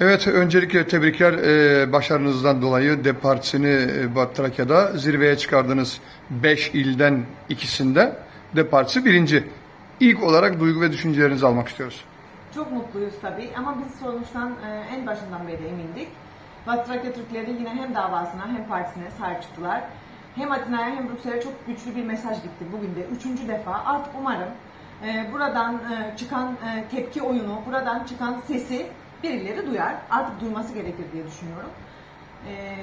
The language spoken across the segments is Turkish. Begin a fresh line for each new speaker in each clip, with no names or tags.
Evet, öncelikle tebrikler e, başarınızdan dolayı DEP Partisi'ni e, Trakya'da zirveye çıkardınız. 5 ilden ikisinde DEP Partisi birinci. İlk olarak duygu ve düşüncelerinizi almak istiyoruz.
Çok mutluyuz tabii ama biz sonuçtan e, en başından beri emindik. Trakya Türkleri yine hem davasına hem partisine sahip çıktılar. Hem Atina'ya hem Brüksel'e çok güçlü bir mesaj gitti bugün de. Üçüncü defa artık umarım buradan çıkan tepki oyunu, buradan çıkan sesi birileri duyar. Artık duyması gerekir diye düşünüyorum. E,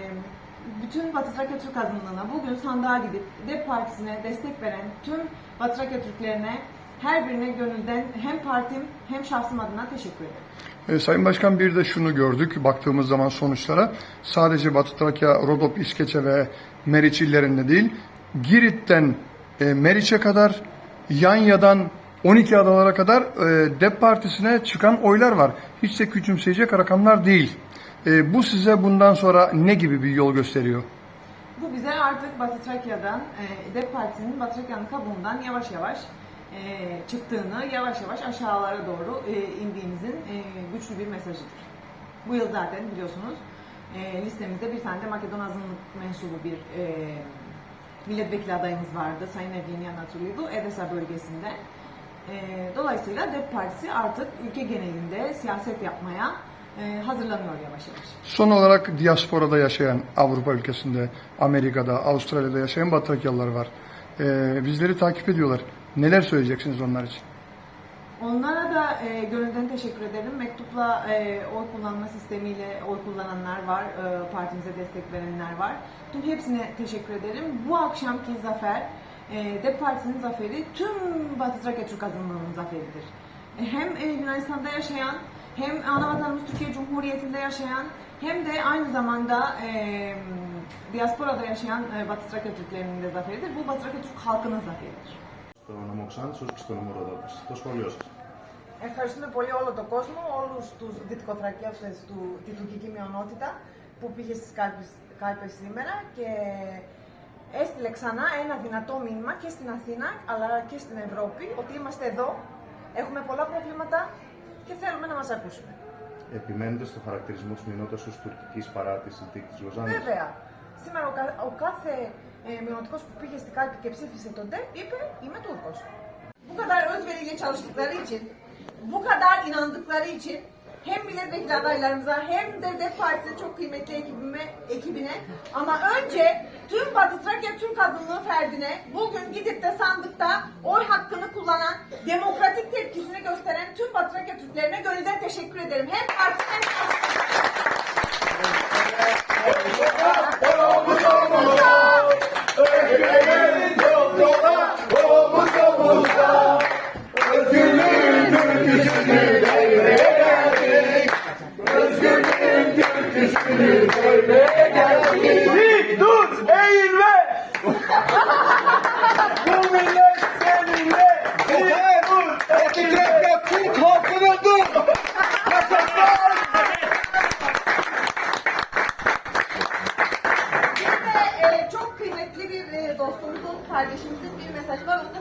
bütün Batı Trakya Türk azınlığına bugün sandığa gidip DEP Partisi'ne destek veren tüm Batı Türklerine her birine gönülden hem partim hem şahsım adına teşekkür ederim.
E, Sayın Başkan bir de şunu gördük baktığımız zaman sonuçlara. Sadece Batı Trakya, Rodop, İskeçe ve Meriç illerinde değil, Girit'ten e, Meriç'e kadar, Yanya'dan 12 adalara kadar e, DEP Partisi'ne çıkan oylar var. Hiç de küçümseyecek rakamlar değil. E, bu size bundan sonra ne gibi bir yol gösteriyor?
Bu bize artık Batı Trakya'dan, e, DEP Partisi'nin Batı Trakya'nın kabuğundan yavaş yavaş e, çıktığını, yavaş yavaş aşağılara doğru e, indiğimizin e, güçlü bir mesajıdır. Bu yıl zaten biliyorsunuz e, listemizde bir tane de Makedon azınlık mensubu bir e, milletvekili adayımız vardı. Sayın Evgeni Anatoliydu, Edesa bölgesinde. E, dolayısıyla DEP Partisi artık ülke genelinde siyaset yapmaya e, hazırlanıyor yavaş yavaş.
Son olarak diasporada yaşayan Avrupa ülkesinde, Amerika'da, Avustralya'da yaşayan Batı Trakyalılar var. E, bizleri takip ediyorlar. Neler söyleyeceksiniz onlar için?
Onlara da e, gönülden teşekkür ederim. Mektupla e, oy kullanma sistemiyle oy kullananlar var, e, partimize destek verenler var. Tüm hepsine teşekkür ederim. Bu akşamki zafer, e, DEP Partisi'nin zaferi tüm Batı Trakya Türk azınlığının zaferidir. E, hem e, Yunanistan'da yaşayan, hem ana vatanımız Türkiye Cumhuriyeti'nde yaşayan, hem de aynı zamanda e, diasporada yaşayan e, Batı Trakya Türklerinin de zaferidir. Bu Batı Trakya Türk halkının zaferidir.
στον νομό Ξάνθης και στον νομό Ροδόπης. Το σχόλιο σας.
Ευχαριστούμε πολύ όλο τον κόσμο, όλους τους δυτικοθρακιώτες του, τη τουρκική μειονότητα που πήγε στις κάλπες, κάλπες σήμερα και έστειλε ξανά ένα δυνατό μήνυμα και στην Αθήνα αλλά και στην Ευρώπη ότι είμαστε εδώ, έχουμε πολλά προβλήματα και θέλουμε να μας ακούσουμε.
Επιμένετε στο χαρακτηρισμό της μηνότητας ως τουρκικής παρά τη συνθήκη της Λοζάνης.
Βέβαια, σήμερα ο, κα- ο κάθε e, minotikos που πήγε στην κάλπη και ψήφισε τον ΤΕΠ είπε είμαι Τούρκος. Bu kadar özveriyle çalıştıkları için, bu kadar inandıkları için hem milletvekili adaylarımıza hem de DEP Partisi'nin çok kıymetli ekibime, ekibine ama önce tüm Batı Trakya Türk azınlığı ferdine bugün gidip de sandıkta oy hakkını kullanan, demokratik tepkisini gösteren tüm Batı Trakya Türklerine gönülden teşekkür ederim. Hem parti hem
Dik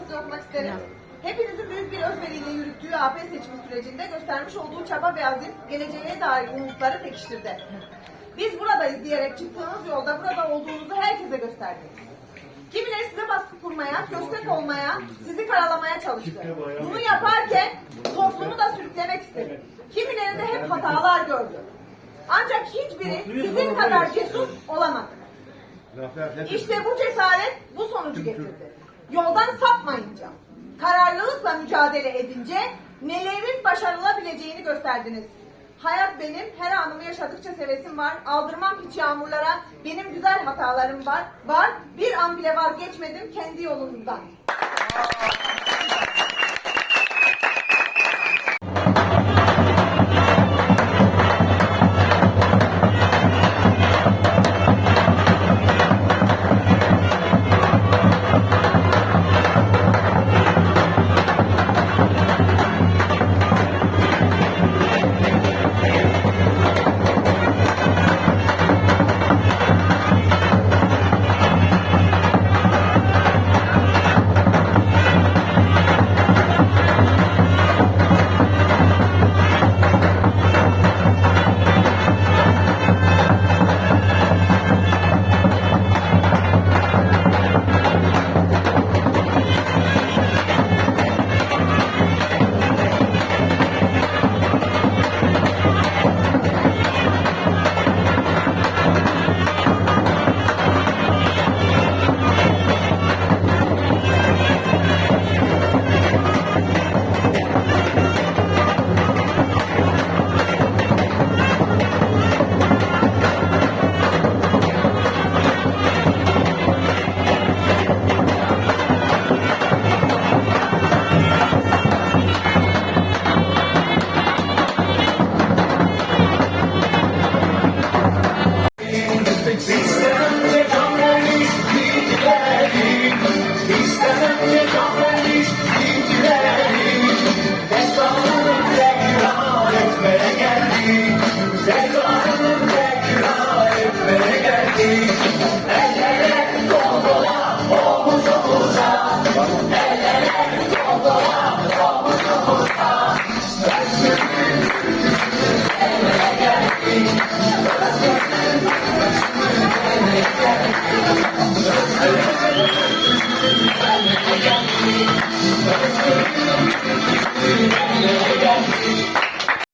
size okumak isterim. Hepinizin büyük bir özveriyle yürüttüğü AP seçimi sürecinde göstermiş olduğu çaba ve azim geleceğe dair umutları pekiştirdi. Biz buradayız diyerek çıktığınız yolda burada olduğunuzu herkese gösterdiniz. Kimileri size baskı kurmaya, köstek olmaya, sizi karalamaya çalıştı. Bunu yaparken toplumu da sürüklemek istedi. Kimileri de hep hatalar gördü. Ancak hiçbiri sizin kadar cesur olamadı. İşte bu cesaret bu sonucu getirdi yoldan sapmayınca, kararlılıkla mücadele edince nelerin başarılabileceğini gösterdiniz. Hayat benim, her anımı yaşadıkça sevesim var. Aldırmam hiç yağmurlara, benim güzel hatalarım var. Var, bir an bile vazgeçmedim kendi yolumdan.
Thank